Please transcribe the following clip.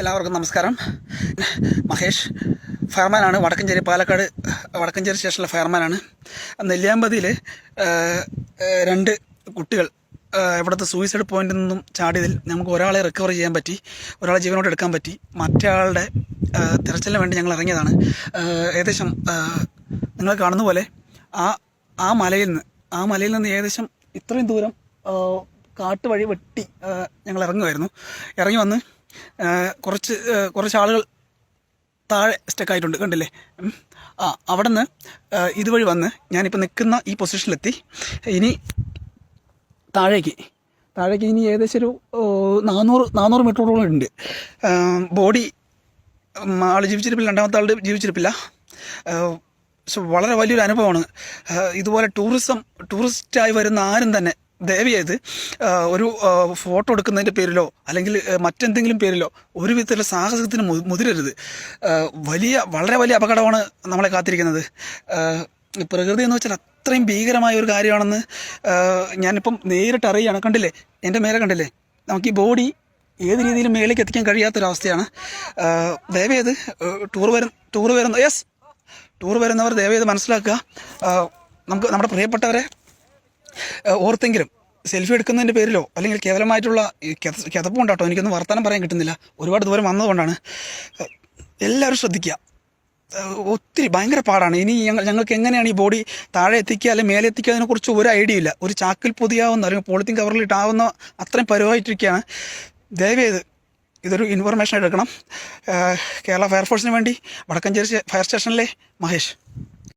എല്ലാവർക്കും നമസ്കാരം. മഹേഷ് ഫയർമാനാണ്. വടക്കഞ്ചേരി പാലക്കാട് വടക്കഞ്ചേരി സ്റ്റേഷനിലെ ഫയർമാനാണ്. നെല്ലിയാമ്പതിയിൽ രണ്ട് കുട്ടികൾ ഇവിടുത്തെ സൂയിസൈഡ് പോയിന്റിൽ നിന്നും ചാടിയതിൽ നമുക്ക് ഒരാളെ റിക്കവർ ചെയ്യാൻ പറ്റി ഒരാളെ ജീവനോട് എടുക്കാൻ പറ്റി. മറ്റയാളുടെ തിരച്ചിലിന് വേണ്ടി ഞങ്ങൾ ഇറങ്ങിയതാണ്. ഏകദേശം നിങ്ങൾ കാണുന്ന പോലെ ആ ആ മലയിൽ നിന്ന് ആ മലയിൽ നിന്ന് ഏകദേശം ഇത്രയും ദൂരം കാട്ടുവഴി കാട്ട് വഴി വെട്ടി ഞങ്ങൾ ഇറങ്ങുമായിരുന്നു ഇറങ്ങി വന്ന് കുറച്ച് കുറച്ച് ആളുകൾ താഴെ സ്റ്റക്കായിട്ടുണ്ട് കണ്ടില്ലേ? ആ അവിടെ നിന്ന് ഇതുവഴി വന്ന് ഞാനിപ്പോൾ നിൽക്കുന്ന ഈ പൊസിഷനിലെത്തി ഇനി താഴേക്ക്. താഴേക്ക് ഇനി ഏകദേശം ഒരു നാനൂറ് നാനൂറ് മീറ്ററോളം ഉണ്ട്. ബോഡി ആൾ ജീവിച്ചിരിപ്പില്ല രണ്ടാമത്തെ ആളുടെ ജീവിച്ചിരിപ്പില്ല. സോ വളരെ വലിയൊരു അനുഭവമാണ്. ഇതുപോലെ ടൂറിസം ടൂറിസ്റ്റായി വരുന്ന ആരും തന്നെ ദയവ് ചെയ്ത് ഒരു ഫോട്ടോ എടുക്കുന്നതിന്റെ പേരിലോ അല്ലെങ്കിൽ മറ്റെന്തെങ്കിലും പേരിലോ ഒരു വിധത്തിലുള്ള സാഹസത്തിന് മുതിരരുത്. വലിയ വളരെ വലിയ അപകടമാണ് നമ്മളെ കാത്തിരിക്കുന്നത്. പ്രകൃതി എന്ന് വെച്ചാൽ അത്രയും ഭീകരമായ ഒരു കാര്യമാണെന്ന് ഞാനിപ്പം നേരിട്ട് അറിയുകയാണ്. കണ്ടില്ലേ? എന്റെ മേലെ കണ്ടില്ലേ? നമുക്ക് ഈ ബോഡി ഏത് രീതിയിലും മേലേക്ക് എത്തിക്കാൻ കഴിയാത്തൊരവസ്ഥയാണ്. ആ, ദയവ് ചെയ്ത് ടൂർ വരും ടൂർ വരുന്ന യെസ് ടൂർ വരുന്നവർ ദയവ് ചെയ്ത് മനസ്സിലാക്കുക. നമുക്ക് നമ്മുടെ പ്രിയപ്പെട്ടവരെ ഓർത്തെങ്കിലും സെൽഫി എടുക്കുന്നതിന്റെ പേരിലോ അല്ലെങ്കിൽ കേവലമായിട്ടുള്ള ഈ ഉണ്ടാട്ടോ എനിക്കൊന്നും വർത്തമാനം പറയാൻ കിട്ടുന്നില്ല. ഒരുപാട് ദൂരം വന്നതുകൊണ്ടാണ് എല്ലാവരും ശ്രദ്ധിക്കുക ഒത്തിരി ഭയങ്കര പാടാണ്. ഇനി ഞങ്ങൾ ഞങ്ങൾക്ക് എങ്ങനെയാണ് ഈ ബോഡി താഴെ എത്തിക്കുക അല്ലെങ്കിൽ മേലെ എത്തിക്കുക അതിനെക്കുറിച്ച് ഒരു ഐഡിയ ഇല്ല. ഒരു ചാക്കിൽ പൊതിയാവുന്ന അല്ലെങ്കിൽ പോളിത്തീൻ കവറിൽ ഇട്ടാവുന്ന അത്രയും പരുവായിട്ടിരിക്കുകയാണ് ദയവേത് ഇതൊരു ഇൻഫർമേഷൻ എടുക്കണം. കേരള ഫയർഫോഴ്സിന് വേണ്ടി വടക്കഞ്ചേരി ഫയർ സ്റ്റേഷനിലെ മഹേഷ്.